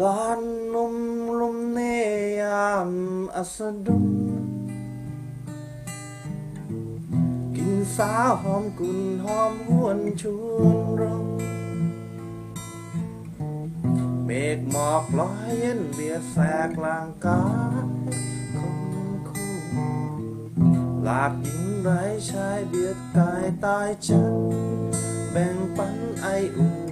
ร้อนนุ่มลุ่มเนยามอัสดุมกินสาวหอมกุ่นหอมหวนชวนรมเมฆหมอกลอยเย็นเบียดแสกลางกาคงคู่หลากหญิงไร้ชายเบียดกายตายจัน แบ่งปันไออุ่น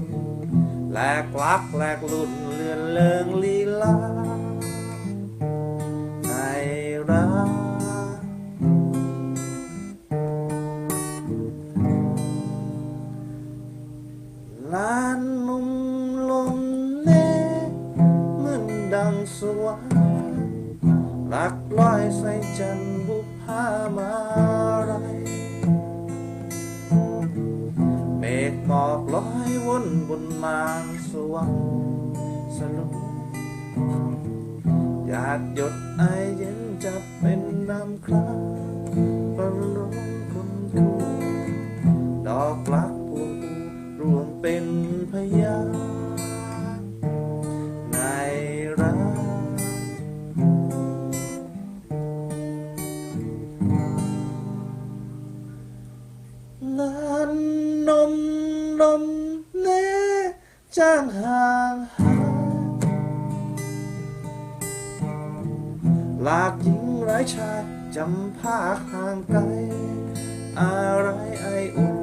แหลกลักแหลกลุ่นเลือนเลิงลีลาในรักลานนุ่มลมเน่เหมือนดังสวรรค์รักลอยใส่จันบุพามารเนบนมางสวงสลุงหยาดหยดไอเย็นจะเป็นน้ำคราประโลมคนคู่ดอกลักพวงภูรวมเป็นพยานในรักงานนมนม เน่จางห่างหายหลากหญิงไร้ชายจำภาคห่างไกล อะไรไออุ่น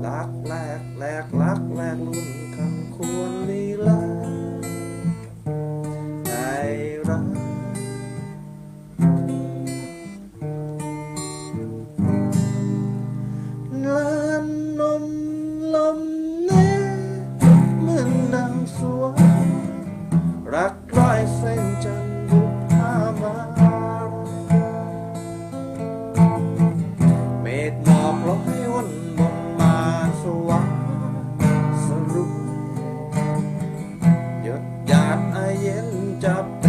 หลักแหลกแหลกลักแหลกลุ่น รักร้อยเส้นจันทร์บุพามาเมฆหมอกลอยวนบนมาสวรรค์สรุปหยดหยาดไอเย็นจับ